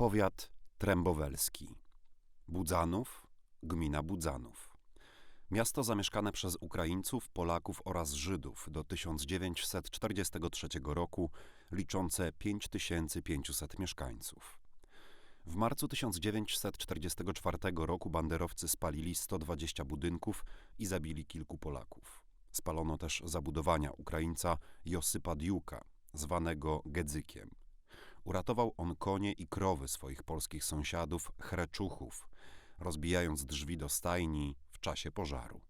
Powiat Trębowelski. Budzanów, gmina Budzanów. Miasto zamieszkane przez Ukraińców, Polaków oraz Żydów do 1943 roku, liczące 5500 mieszkańców. W marcu 1944 roku banderowcy spalili 120 budynków i zabili kilku Polaków. Spalono też zabudowania Ukraińca Josypa Diuka, zwanego Gedzykiem. Uratował on konie i krowy swoich polskich sąsiadów, chreczuchów, rozbijając drzwi do stajni w czasie pożaru.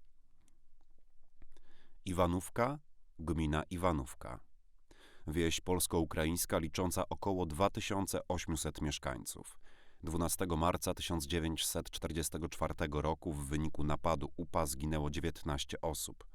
Iwanówka, gmina Iwanówka. Wieś polsko-ukraińska licząca około 2800 mieszkańców. 12 marca 1944 roku w wyniku napadu UPA zginęło 19 osób.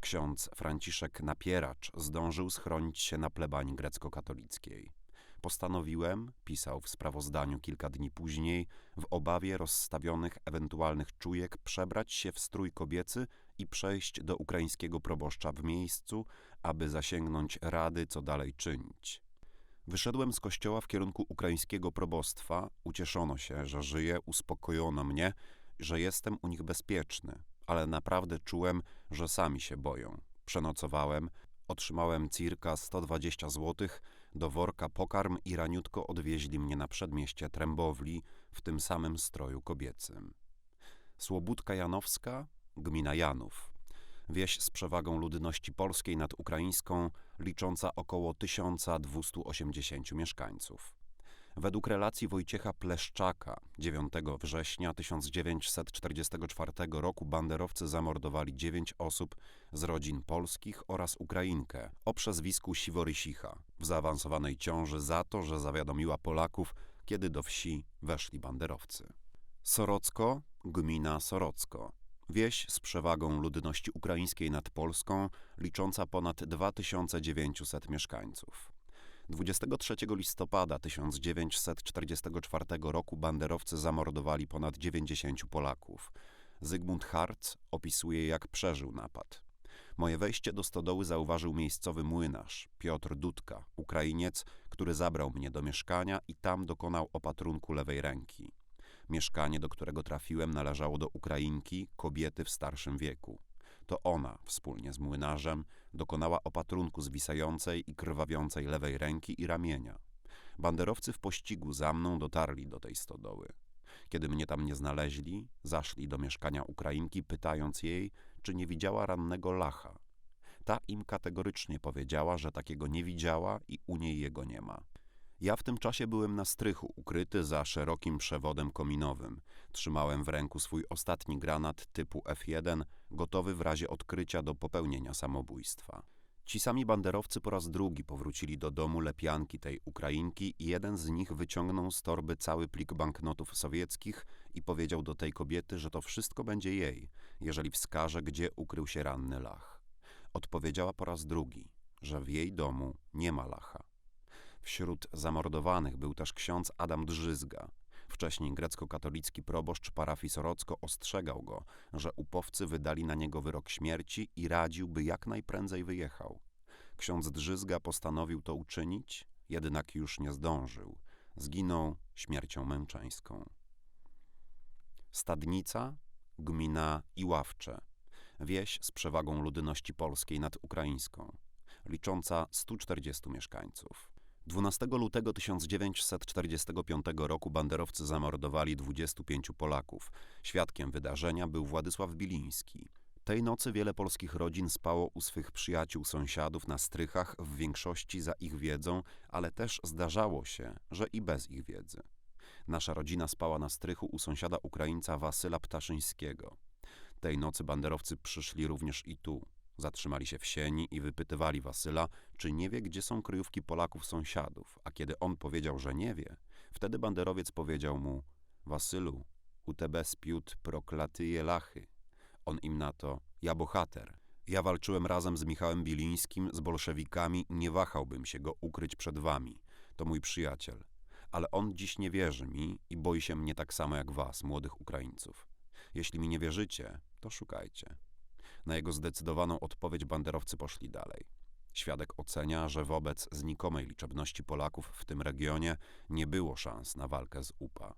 Ksiądz Franciszek Napieracz zdążył schronić się na plebanii grecko-katolickiej. Postanowiłem, pisał w sprawozdaniu kilka dni później, w obawie rozstawionych ewentualnych czujek przebrać się w strój kobiecy i przejść do ukraińskiego proboszcza w miejscu, aby zasięgnąć rady, co dalej czynić. Wyszedłem z kościoła w kierunku ukraińskiego probostwa, ucieszono się, że żyję, uspokojono mnie, że jestem u nich bezpieczny, ale naprawdę czułem, że sami się boją. Przenocowałem, otrzymałem cirka 120 zł, do worka pokarm i raniutko odwieźli mnie na przedmieście Trębowli w tym samym stroju kobiecym. Słobódka Janowska, gmina Janów. Wieś z przewagą ludności polskiej nad ukraińską, licząca około 1280 mieszkańców. Według relacji Wojciecha Pleszczaka 9 września 1944 roku banderowcy zamordowali dziewięć osób z rodzin polskich oraz Ukrainkę o przezwisku Siworysicha w zaawansowanej ciąży za to, że zawiadomiła Polaków, kiedy do wsi weszli banderowcy. Sorocko, gmina Sorocko. Wieś z przewagą ludności ukraińskiej nad Polską, licząca ponad 2900 mieszkańców. 23 listopada 1944 roku banderowcy zamordowali ponad 90 Polaków. Zygmunt Harc opisuje, jak przeżył napad. Moje wejście do stodoły zauważył miejscowy młynarz, Piotr Dudka, Ukrainiec, który zabrał mnie do mieszkania i tam dokonał opatrunku lewej ręki. Mieszkanie, do którego trafiłem, należało do Ukrainki, kobiety w starszym wieku. To ona, wspólnie z młynarzem, dokonała opatrunku zwisającej i krwawiącej lewej ręki i ramienia. Banderowcy w pościgu za mną dotarli do tej stodoły. Kiedy mnie tam nie znaleźli, zaszli do mieszkania Ukrainki, pytając jej, czy nie widziała rannego lacha. Ta im kategorycznie powiedziała, że takiego nie widziała i u niej jego nie ma. Ja w tym czasie byłem na strychu, ukryty za szerokim przewodem kominowym. Trzymałem w ręku swój ostatni granat typu F1, gotowy w razie odkrycia do popełnienia samobójstwa. Ci sami banderowcy po raz drugi powrócili do domu lepianki tej Ukrainki i jeden z nich wyciągnął z torby cały plik banknotów sowieckich i powiedział do tej kobiety, że to wszystko będzie jej, jeżeli wskaże, gdzie ukrył się ranny lach. Odpowiedziała po raz drugi, że w jej domu nie ma lacha. Wśród zamordowanych był też ksiądz Adam Drzyzga. Wcześniej grecko-katolicki proboszcz parafii Sorocko ostrzegał go, że upowcy wydali na niego wyrok śmierci i radził, by jak najprędzej wyjechał. Ksiądz Drzyzga postanowił to uczynić, jednak już nie zdążył. Zginął śmiercią męczeńską. Stadnica, gmina Iławcze, wieś z przewagą ludności polskiej nad ukraińską, licząca 140 mieszkańców. 12 lutego 1945 roku banderowcy zamordowali 25 Polaków. Świadkiem wydarzenia był Władysław Biliński. Tej nocy wiele polskich rodzin spało u swych przyjaciół, sąsiadów na strychach, w większości za ich wiedzą, ale też zdarzało się, że i bez ich wiedzy. Nasza rodzina spała na strychu u sąsiada Ukraińca Wasyla Ptaszyńskiego. Tej nocy banderowcy przyszli również i tu. Zatrzymali się w sieni i wypytywali Wasyla, czy nie wie, gdzie są kryjówki Polaków sąsiadów, a kiedy on powiedział, że nie wie, wtedy banderowiec powiedział mu, Wasylu, u tebe spiód proklatyje lachy. On im na to, ja bohater. Ja walczyłem razem z Michałem Bilińskim, z bolszewikami nie wahałbym się go ukryć przed wami. To mój przyjaciel. Ale on dziś nie wierzy mi i boi się mnie tak samo jak was, młodych Ukraińców. Jeśli mi nie wierzycie, to szukajcie. Na jego zdecydowaną odpowiedź banderowcy poszli dalej. Świadek ocenia, że wobec znikomej liczebności Polaków w tym regionie nie było szans na walkę z UPA.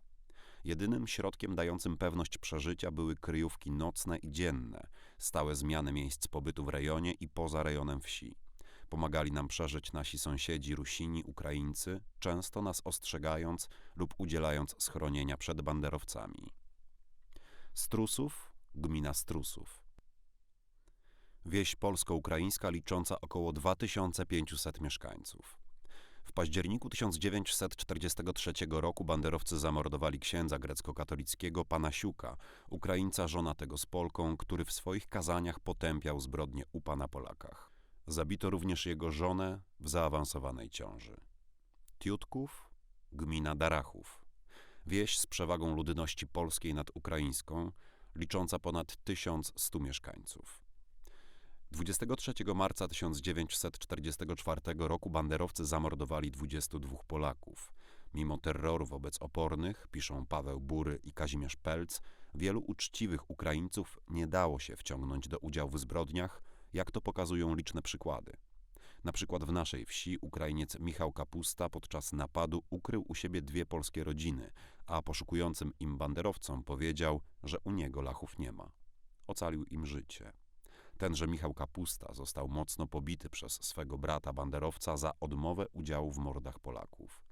Jedynym środkiem dającym pewność przeżycia były kryjówki nocne i dzienne, stałe zmiany miejsc pobytu w rejonie i poza rejonem wsi. Pomagali nam przeżyć nasi sąsiedzi Rusini, Ukraińcy, często nas ostrzegając lub udzielając schronienia przed banderowcami. Strusów, gmina Strusów. Wieś polsko-ukraińska licząca około 2500 mieszkańców. W październiku 1943 roku banderowcy zamordowali księdza grecko-katolickiego pana Siuka, Ukraińca żonatego z Polką, który w swoich kazaniach potępiał zbrodnie UPA na Polakach. Zabito również jego żonę w zaawansowanej ciąży. Tiutków, gmina Darachów. Wieś z przewagą ludności polskiej nad ukraińską, licząca ponad 1100 mieszkańców. 23 marca 1944 roku banderowcy zamordowali 22 Polaków. Mimo terroru wobec opornych, piszą Paweł Bury i Kazimierz Pelc, wielu uczciwych Ukraińców nie dało się wciągnąć do udziału w zbrodniach, jak to pokazują liczne przykłady. Na przykład w naszej wsi Ukrainiec Michał Kapusta podczas napadu ukrył u siebie dwie polskie rodziny, a poszukującym im banderowcom powiedział, że u niego lachów nie ma. Ocalił im życie. Tenże Michał Kapusta został mocno pobity przez swego brata banderowca za odmowę udziału w mordach Polaków.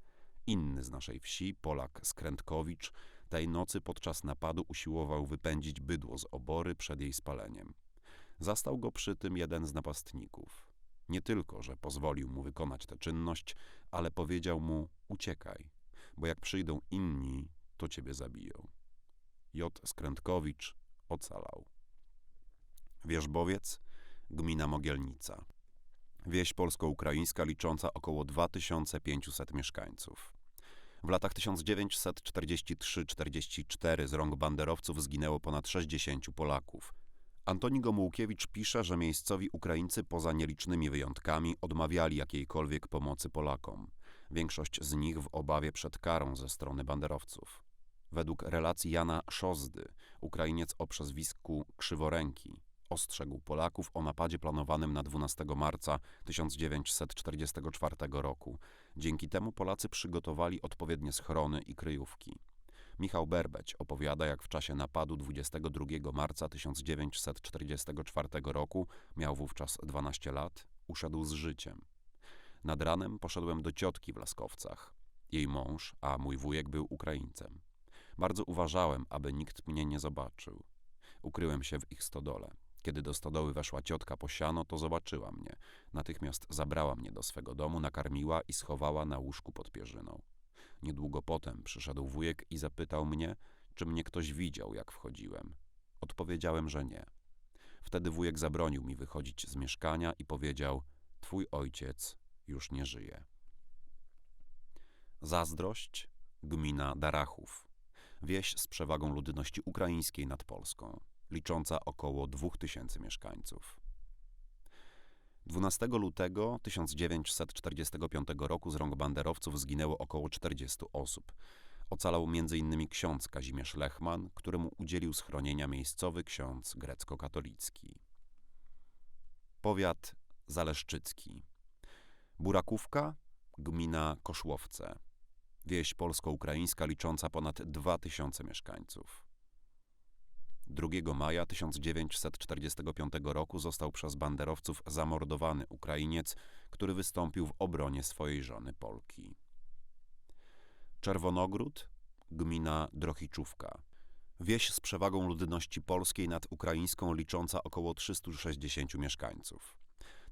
Inny z naszej wsi, Polak Skrętkowicz, tej nocy podczas napadu usiłował wypędzić bydło z obory przed jej spaleniem. Zastał go przy tym jeden z napastników. Nie tylko, że pozwolił mu wykonać tę czynność, ale powiedział mu: Uciekaj, bo jak przyjdą inni, to ciebie zabiją. J. Skrętkowicz ocalał. Wierzbowiec, gmina Mogielnica. Wieś polsko-ukraińska licząca około 2500 mieszkańców. W latach 1943-44 z rąk banderowców zginęło ponad 60 Polaków. Antoni Gomułkiewicz pisze, że miejscowi Ukraińcy poza nielicznymi wyjątkami odmawiali jakiejkolwiek pomocy Polakom. Większość z nich w obawie przed karą ze strony banderowców. Według relacji Jana Szozdy, Ukrainiec o przezwisku Krzyworęki, ostrzegł Polaków o napadzie planowanym na 12 marca 1944 roku. Dzięki temu Polacy przygotowali odpowiednie schrony i kryjówki. Michał Berbeć opowiada, jak w czasie napadu 22 marca 1944 roku, miał wówczas 12 lat, uszedł z życiem. Nad ranem poszedłem do ciotki w Laskowcach. Jej mąż, a mój wujek był Ukraińcem. Bardzo uważałem, aby nikt mnie nie zobaczył. Ukryłem się w ich stodole. Kiedy do stodoły weszła ciotka po siano, to zobaczyła mnie. Natychmiast zabrała mnie do swego domu, nakarmiła i schowała na łóżku pod pierzyną. Niedługo potem przyszedł wujek i zapytał mnie, czy mnie ktoś widział, jak wchodziłem. Odpowiedziałem, że nie. Wtedy wujek zabronił mi wychodzić z mieszkania i powiedział: Twój ojciec już nie żyje. Zazdrość, gmina Darachów. Wieś z przewagą ludności ukraińskiej nad Polską licząca około 2000 mieszkańców. 12 lutego 1945 roku z rąk banderowców zginęło około 40 osób. Ocalał m.in. ksiądz Kazimierz Lechman, któremu udzielił schronienia miejscowy ksiądz grecko-katolicki. Powiat zaleszczycki. Burakówka, gmina Koszłowce. Wieś polsko-ukraińska licząca ponad 2000 mieszkańców. 2 maja 1945 roku został przez banderowców zamordowany Ukrainiec, który wystąpił w obronie swojej żony Polki. Czerwonogród, gmina Drochiczówka. Wieś z przewagą ludności polskiej nad ukraińską licząca około 360 mieszkańców.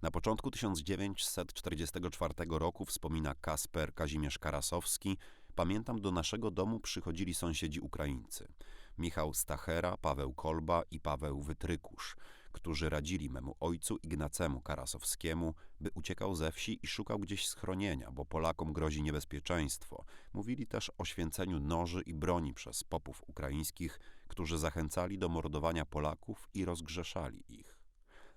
Na początku 1944 roku wspomina Kasper Kazimierz Karasowski, pamiętam do naszego domu przychodzili sąsiedzi Ukraińcy. Michał Stachera, Paweł Kolba i Paweł Wytrykusz, którzy radzili memu ojcu Ignacemu Karasowskiemu, by uciekał ze wsi i szukał gdzieś schronienia, bo Polakom grozi niebezpieczeństwo. Mówili też o święceniu noży i broni przez popów ukraińskich, którzy zachęcali do mordowania Polaków i rozgrzeszali ich.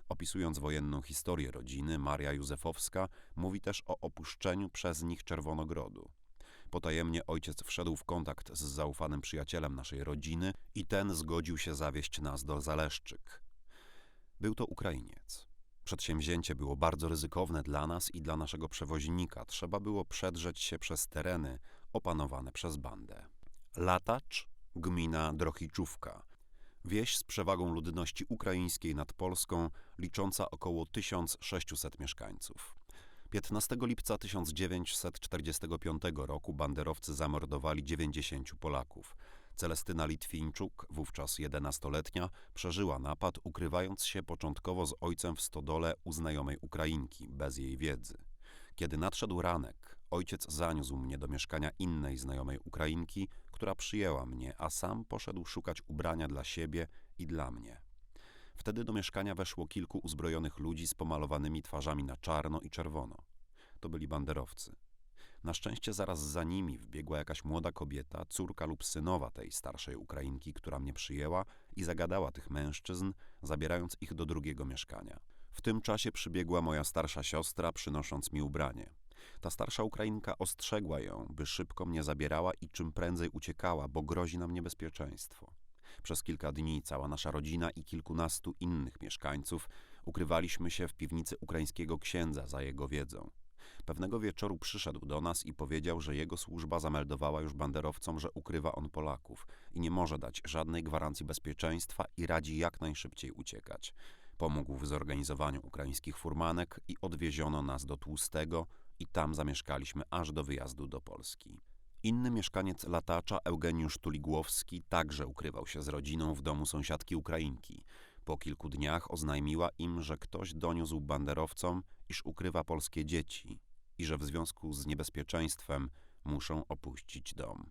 Opisując wojenną historię rodziny, Maria Józefowska mówi też o opuszczeniu przez nich Czerwonogrodu. Potajemnie ojciec wszedł w kontakt z zaufanym przyjacielem naszej rodziny i ten zgodził się zawieść nas do Zaleszczyk. Był to Ukrainiec. Przedsięwzięcie było bardzo ryzykowne dla nas i dla naszego przewoźnika. Trzeba było przedrzeć się przez tereny opanowane przez bandę. Latacz, gmina Drochiczówka. Wieś z przewagą ludności ukraińskiej nad Polską, licząca około 1600 mieszkańców. 15 lipca 1945 roku banderowcy zamordowali 90 Polaków. Celestyna Litwińczuk, wówczas 11-letnia, przeżyła napad, ukrywając się początkowo z ojcem w stodole u znajomej Ukrainki, bez jej wiedzy. Kiedy nadszedł ranek, ojciec zaniósł mnie do mieszkania innej znajomej Ukrainki, która przyjęła mnie, a sam poszedł szukać ubrania dla siebie i dla mnie. Wtedy do mieszkania weszło kilku uzbrojonych ludzi z pomalowanymi twarzami na czarno i czerwono. To byli banderowcy. Na szczęście zaraz za nimi wbiegła jakaś młoda kobieta, córka lub synowa tej starszej Ukrainki, która mnie przyjęła i zagadała tych mężczyzn, zabierając ich do drugiego mieszkania. W tym czasie przybiegła moja starsza siostra, przynosząc mi ubranie. Ta starsza Ukrainka ostrzegła ją, by szybko mnie zabierała i czym prędzej uciekała, bo grozi nam niebezpieczeństwo. Przez kilka dni cała nasza rodzina i kilkunastu innych mieszkańców ukrywaliśmy się w piwnicy ukraińskiego księdza za jego wiedzą. Pewnego wieczoru przyszedł do nas i powiedział, że jego służba zameldowała już banderowcom, że ukrywa on Polaków i nie może dać żadnej gwarancji bezpieczeństwa i radzi jak najszybciej uciekać. Pomógł w zorganizowaniu ukraińskich furmanek i odwieziono nas do Tłustego i tam zamieszkaliśmy aż do wyjazdu do Polski. Inny mieszkaniec latacza, Eugeniusz Tuligłowski, także ukrywał się z rodziną w domu sąsiadki Ukrainki. Po kilku dniach oznajmiła im, że ktoś doniósł banderowcom, iż ukrywa polskie dzieci i że w związku z niebezpieczeństwem muszą opuścić dom.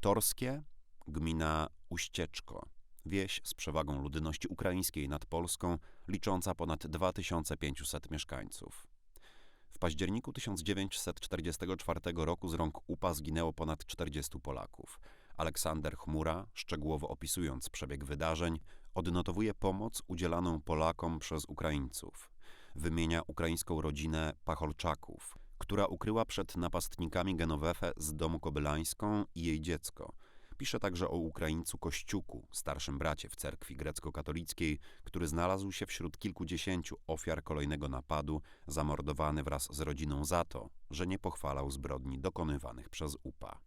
Torskie, gmina Uścieczko, wieś z przewagą ludności ukraińskiej nad Polską, licząca ponad 2500 mieszkańców. W październiku 1944 roku z rąk UPA zginęło ponad 40 Polaków. Aleksander Chmura, szczegółowo opisując przebieg wydarzeń, odnotowuje pomoc udzielaną Polakom przez Ukraińców. Wymienia ukraińską rodzinę Pacholczaków, która ukryła przed napastnikami Genowefę z domu kobylańską i jej dziecko – Pisze także o Ukraińcu Kościuku, starszym bracie w cerkwi grecko-katolickiej, który znalazł się wśród kilkudziesięciu ofiar kolejnego napadu, zamordowany wraz z rodziną za to, że nie pochwalał zbrodni dokonywanych przez UPA.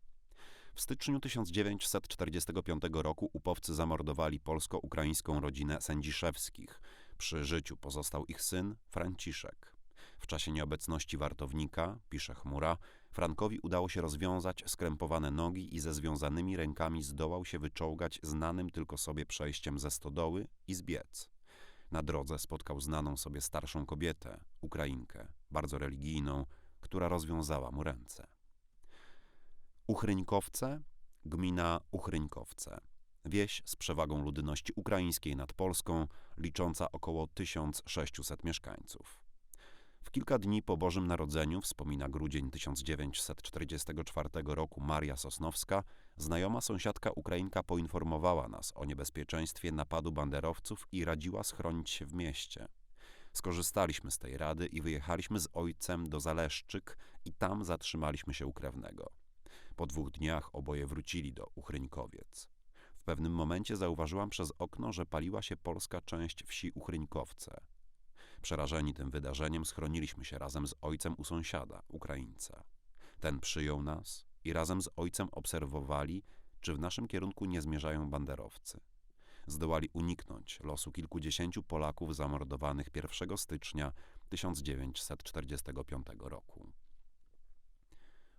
W styczniu 1945 roku upowcy zamordowali polsko-ukraińską rodzinę Sędziszewskich. Przy życiu pozostał ich syn Franciszek. W czasie nieobecności wartownika, pisze Chmura, Frankowi udało się rozwiązać skrępowane nogi i ze związanymi rękami zdołał się wyczołgać znanym tylko sobie przejściem ze stodoły i zbiec. Na drodze spotkał znaną sobie starszą kobietę, Ukrainkę, bardzo religijną, która rozwiązała mu ręce. Uchryńkowce, gmina Uchryńkowce. Wieś z przewagą ludności ukraińskiej nad Polską, licząca około 1600 mieszkańców. W kilka dni po Bożym Narodzeniu, wspomina grudzień 1944 roku Maria Sosnowska, znajoma sąsiadka Ukrainka poinformowała nas o niebezpieczeństwie napadu banderowców i radziła schronić się w mieście. Skorzystaliśmy z tej rady i wyjechaliśmy z ojcem do Zaleszczyk i tam zatrzymaliśmy się u krewnego. Po dwóch dniach oboje wrócili do Uchryńkowiec. W pewnym momencie zauważyłam przez okno, że paliła się polska część wsi Uchryńkowce. Przerażeni tym wydarzeniem schroniliśmy się razem z ojcem u sąsiada, Ukraińca. Ten przyjął nas i razem z ojcem obserwowali, czy w naszym kierunku nie zmierzają banderowcy. Zdołali uniknąć losu kilkudziesięciu Polaków zamordowanych 1 stycznia 1945 roku.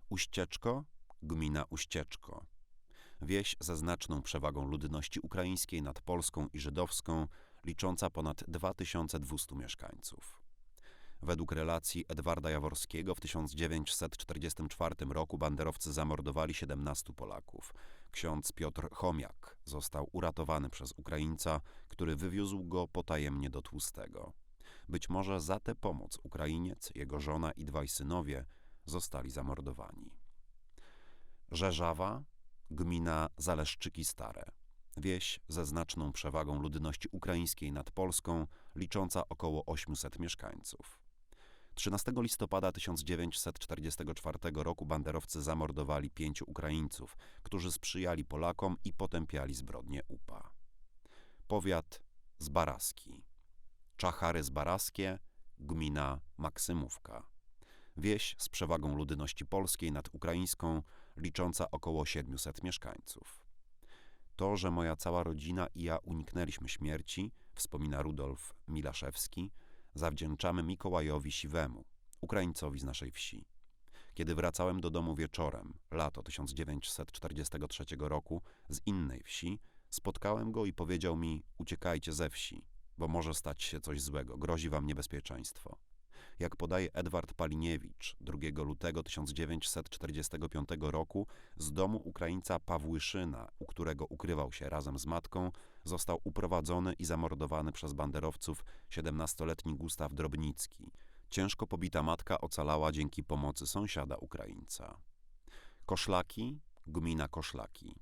Uścieczko, gmina Uścieczko. Wieś ze znaczną przewagą ludności ukraińskiej nad polską i żydowską, licząca ponad 2200 mieszkańców. Według relacji Edwarda Jaworskiego w 1944 roku banderowcy zamordowali 17 Polaków. Ksiądz Piotr Chomiak został uratowany przez Ukraińca, który wywiózł go potajemnie do Tłustego. Być może za tę pomoc Ukrainiec, jego żona i dwaj synowie zostali zamordowani. Żerzawa, gmina Zaleszczyki Stare wieś ze znaczną przewagą ludności ukraińskiej nad Polską, licząca około 800 mieszkańców. 13 listopada 1944 roku banderowcy zamordowali pięciu Ukraińców, którzy sprzyjali Polakom i potępiali zbrodnie UPA. Powiat z Baraski. Czachary Zbaraskie, gmina Maksymówka. Wieś z przewagą ludności polskiej nad ukraińską, licząca około 700 mieszkańców. To, że moja cała rodzina i ja uniknęliśmy śmierci, wspomina Rudolf Milaszewski, zawdzięczamy Mikołajowi Siwemu, Ukraińcowi z naszej wsi. Kiedy wracałem do domu wieczorem, lato 1943 roku, z innej wsi, spotkałem go i powiedział mi: Uciekajcie ze wsi, bo może stać się coś złego, grozi wam niebezpieczeństwo. Jak podaje Edward Paliniewicz 2 lutego 1945 roku, z domu Ukraińca Pawłyszyna, u którego ukrywał się razem z matką, został uprowadzony i zamordowany przez banderowców 17-letni Gustaw Drobnicki. Ciężko pobita matka ocalała dzięki pomocy sąsiada Ukraińca. Koszlaki, gmina Koszlaki.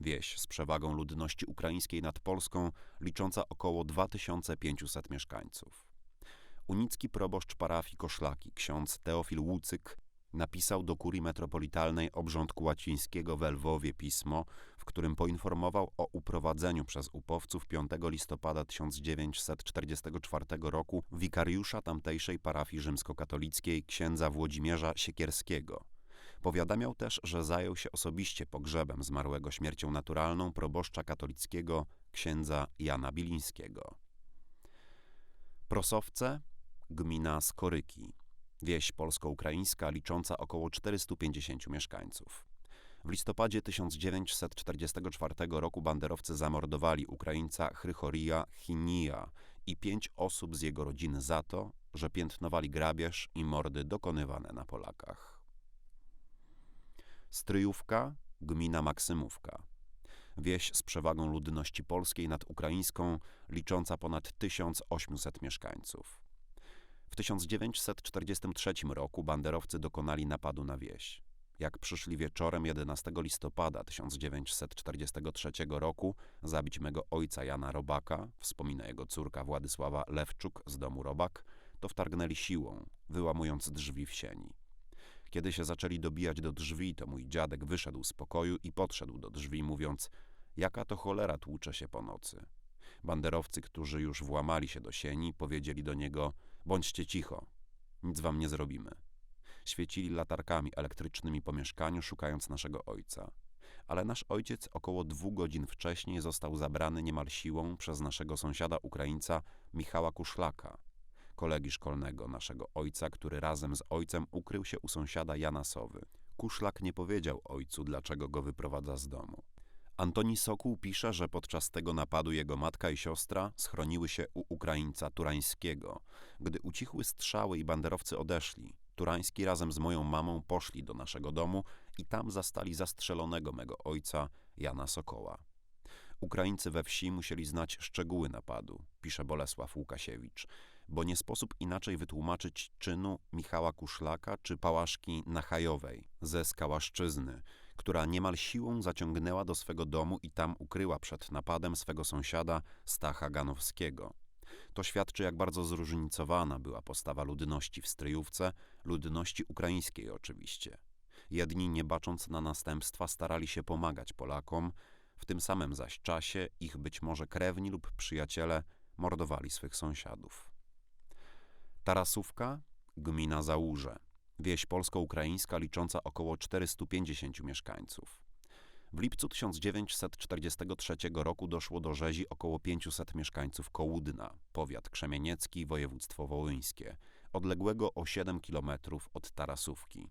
Wieś z przewagą ludności ukraińskiej nad Polską, licząca około 2500 mieszkańców. Unicki proboszcz parafii Koszlaki, ksiądz Teofil Łucyk, napisał do kurii metropolitalnej obrządku łacińskiego w Lwowie pismo, w którym poinformował o uprowadzeniu przez upowców 5 listopada 1944 roku wikariusza tamtejszej parafii rzymskokatolickiej księdza Włodzimierza Siekierskiego. Powiadamiał też, że zajął się osobiście pogrzebem zmarłego śmiercią naturalną proboszcza katolickiego księdza Jana Bilińskiego. Prosowce, gmina Skoryki, wieś polsko-ukraińska licząca około 450 mieszkańców. W listopadzie 1944 roku banderowcy zamordowali Ukraińca Chrychorija Chinija i pięć osób z jego rodziny za to, że piętnowali grabież i mordy dokonywane na Polakach. Stryjówka, gmina Maksymówka. Wieś z przewagą ludności polskiej nad ukraińską, licząca ponad 1800 mieszkańców. W 1943 roku banderowcy dokonali napadu na wieś. Jak przyszli wieczorem 11 listopada 1943 roku zabić mego ojca Jana Robaka, wspomina jego córka Władysława Lewczuk z domu Robak, to wtargnęli siłą, wyłamując drzwi w sieni. Kiedy się zaczęli dobijać do drzwi, to mój dziadek wyszedł z pokoju i podszedł do drzwi, mówiąc: Jaka to cholera tłucze się po nocy. Banderowcy, którzy już włamali się do sieni, powiedzieli do niego: Bądźcie cicho, nic wam nie zrobimy. Świecili latarkami elektrycznymi po mieszkaniu, szukając naszego ojca. Ale nasz ojciec około dwóch godzin wcześniej został zabrany niemal siłą przez naszego sąsiada Ukraińca Michała Kuszlaka, kolegi szkolnego naszego ojca, który razem z ojcem ukrył się u sąsiada Jana Sowy. Kuszlak nie powiedział ojcu, dlaczego go wyprowadza z domu. Antoni Sokół pisze, że podczas tego napadu jego matka i siostra schroniły się u Ukraińca Turańskiego. Gdy ucichły strzały i banderowcy odeszli, Turański razem z moją mamą poszli do naszego domu i tam zastali zastrzelonego mego ojca, Jana Sokoła. Ukraińcy we wsi musieli znać szczegóły napadu, pisze Bolesław Łukasiewicz, bo nie sposób inaczej wytłumaczyć czynu Michała Kuszlaka czy Pałaszki Nachajowej ze Skałaszczyzny, która niemal siłą zaciągnęła do swego domu i tam ukryła przed napadem swego sąsiada Stacha Ganowskiego. To świadczy, jak bardzo zróżnicowana była postawa ludności w Stryjówce, ludności ukraińskiej oczywiście. Jedni, nie bacząc na następstwa, starali się pomagać Polakom, w tym samym zaś czasie ich być może krewni lub przyjaciele mordowali swych sąsiadów. Tarasówka, gmina Załórze, wieś polsko-ukraińska licząca około 450 mieszkańców. W lipcu 1943 roku doszło do rzezi około 500 mieszkańców Kołudna, powiat krzemieniecki, województwo wołyńskie, odległego o 7 kilometrów od Tarasówki.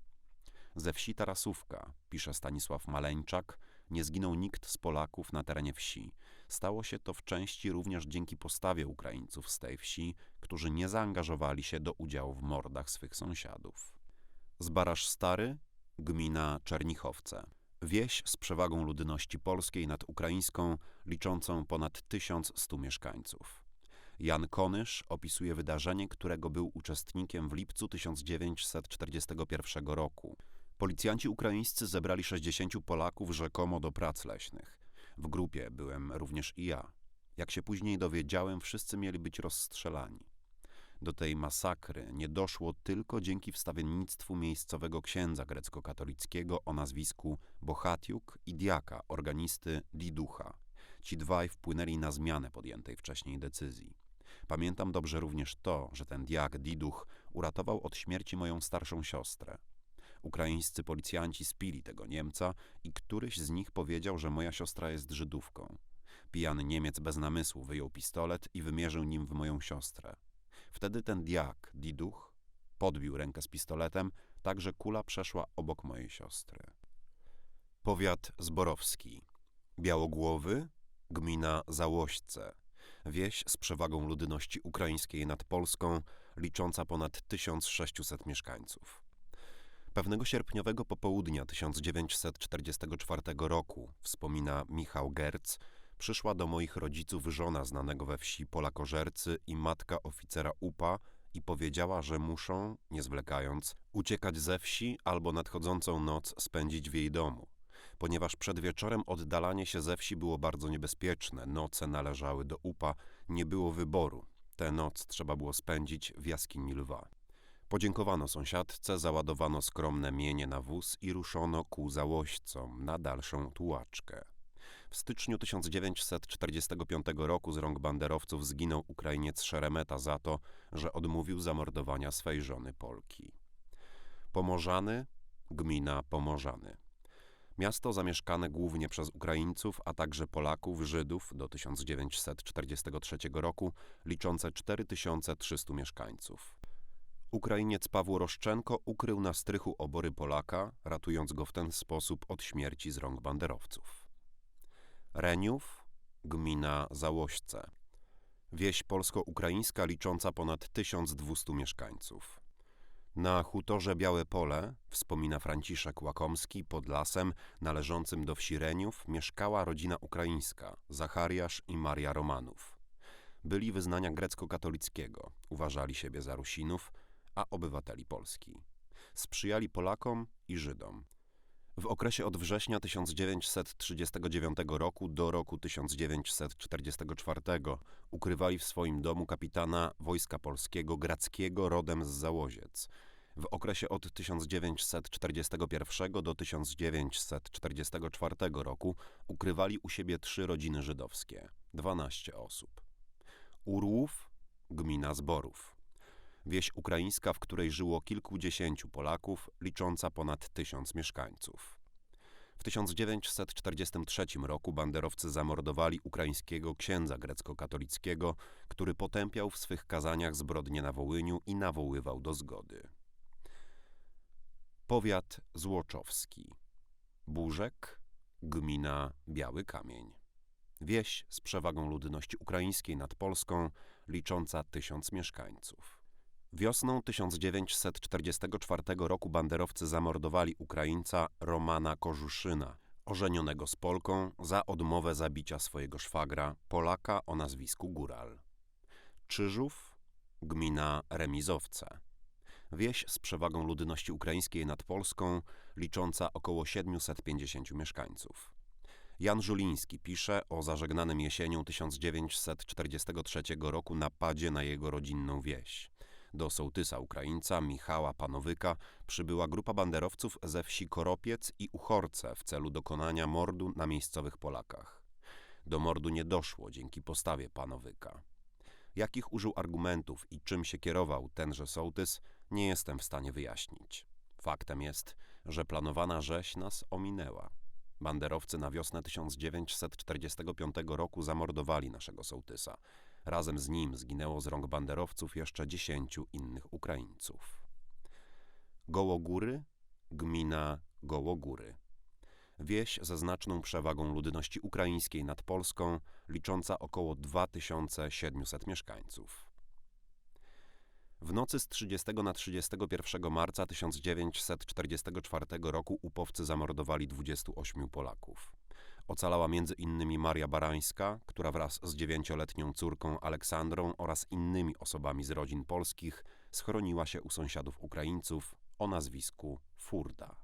Ze wsi Tarasówka, pisze Stanisław Maleńczak, nie zginął nikt z Polaków na terenie wsi. Stało się to w części również dzięki postawie Ukraińców z tej wsi, którzy nie zaangażowali się do udziału w mordach swych sąsiadów. Zbarasz Stary, gmina Czernichowce. Wieś z przewagą ludności polskiej nad ukraińską, liczącą ponad 1100 mieszkańców. Jan Konysz opisuje wydarzenie, którego był uczestnikiem w lipcu 1941 roku. Policjanci ukraińscy zebrali 60 Polaków rzekomo do prac leśnych. W grupie byłem również i ja. Jak się później dowiedziałem, wszyscy mieli być rozstrzelani. Do tej masakry nie doszło tylko dzięki wstawiennictwu miejscowego księdza grecko-katolickiego o nazwisku Bohatiuk i diaka, organisty Diducha. Ci dwaj wpłynęli na zmianę podjętej wcześniej decyzji. Pamiętam dobrze również to, że ten diak Diduch uratował od śmierci moją starszą siostrę. Ukraińscy policjanci spili tego Niemca i któryś z nich powiedział, że moja siostra jest Żydówką. Pijany Niemiec bez namysłu wyjął pistolet i wymierzył nim w moją siostrę. Wtedy ten diak, Diduch, podbił rękę z pistoletem, tak że kula przeszła obok mojej siostry. Powiat zborowski. Białogłowy, gmina Załośce. Wieś z przewagą ludności ukraińskiej nad Polską, licząca ponad 1600 mieszkańców. Pewnego sierpniowego popołudnia 1944 roku, wspomina Michał Gerc, przyszła do moich rodziców żona znanego we wsi Polakożercy i matka oficera UPA i powiedziała, że muszą, nie zwlekając, uciekać ze wsi albo nadchodzącą noc spędzić w jej domu. Ponieważ przed wieczorem oddalanie się ze wsi było bardzo niebezpieczne, noce należały do UPA, nie było wyboru. Tę noc trzeba było spędzić w jaskini lwa. Podziękowano sąsiadce, załadowano skromne mienie na wóz i ruszono ku załoścom na dalszą tułaczkę. W styczniu 1945 roku z rąk banderowców zginął Ukrainiec Szeremeta za to, że odmówił zamordowania swej żony Polki. Pomorzany, gmina Pomorzany. Miasto zamieszkane głównie przez Ukraińców, a także Polaków, Żydów do 1943 roku, liczące 4300 mieszkańców. Ukrainiec Paweł Roszczenko ukrył na strychu obory Polaka, ratując go w ten sposób od śmierci z rąk banderowców. Reniów, gmina Załośce. Wieś polsko-ukraińska licząca ponad 1200 mieszkańców. Na hutorze Białe Pole, wspomina Franciszek Łakomski, pod lasem należącym do wsi Reniów, mieszkała rodzina ukraińska, Zachariasz i Maria Romanów. Byli wyznania grecko-katolickiego, uważali siebie za Rusinów, a obywateli Polski. Sprzyjali Polakom i Żydom. W okresie od września 1939 roku do roku 1944 ukrywali w swoim domu kapitana Wojska Polskiego Grackiego rodem z Załoziec. W okresie od 1941 do 1944 roku ukrywali u siebie trzy rodziny żydowskie, 12 osób. Urłów, gmina Zborów. Wieś ukraińska, w której żyło kilkudziesięciu Polaków, licząca ponad tysiąc mieszkańców. W 1943 roku banderowcy zamordowali ukraińskiego księdza grecko-katolickiego, który potępiał w swych kazaniach zbrodnie na Wołyniu i nawoływał do zgody. Powiat Złoczowski. Burzek, gmina Biały Kamień. Wieś z przewagą ludności ukraińskiej nad Polską, licząca tysiąc mieszkańców. Wiosną 1944 roku banderowcy zamordowali Ukraińca Romana Kożuszyna, ożenionego z Polką, za odmowę zabicia swojego szwagra, Polaka o nazwisku Góral. Czyżów, gmina Remizowce. Wieś z przewagą ludności ukraińskiej nad Polską, licząca około 750 mieszkańców. Jan Żuliński pisze o zażegnanym jesienią 1943 roku napadzie na jego rodzinną wieś. Do sołtysa Ukraińca Michała Panowyka przybyła grupa banderowców ze wsi Koropiec i Uchorce w celu dokonania mordu na miejscowych Polakach. Do mordu nie doszło dzięki postawie Panowyka. Jakich użył argumentów i czym się kierował tenże sołtys, nie jestem w stanie wyjaśnić. Faktem jest, że planowana rzeź nas ominęła. Banderowcy na wiosnę 1945 roku zamordowali naszego sołtysa. Razem z nim zginęło z rąk banderowców jeszcze dziesięciu innych Ukraińców. Gołogóry, gmina Gołogóry. Wieś ze znaczną przewagą ludności ukraińskiej nad Polską, licząca około 2700 mieszkańców. W nocy z 30 na 31 marca 1944 roku upowcy zamordowali 28 Polaków. Ocalała innymi Maria Barańska, która wraz z dziewięcioletnią córką Aleksandrą oraz innymi osobami z rodzin polskich schroniła się u sąsiadów Ukraińców o nazwisku Furda.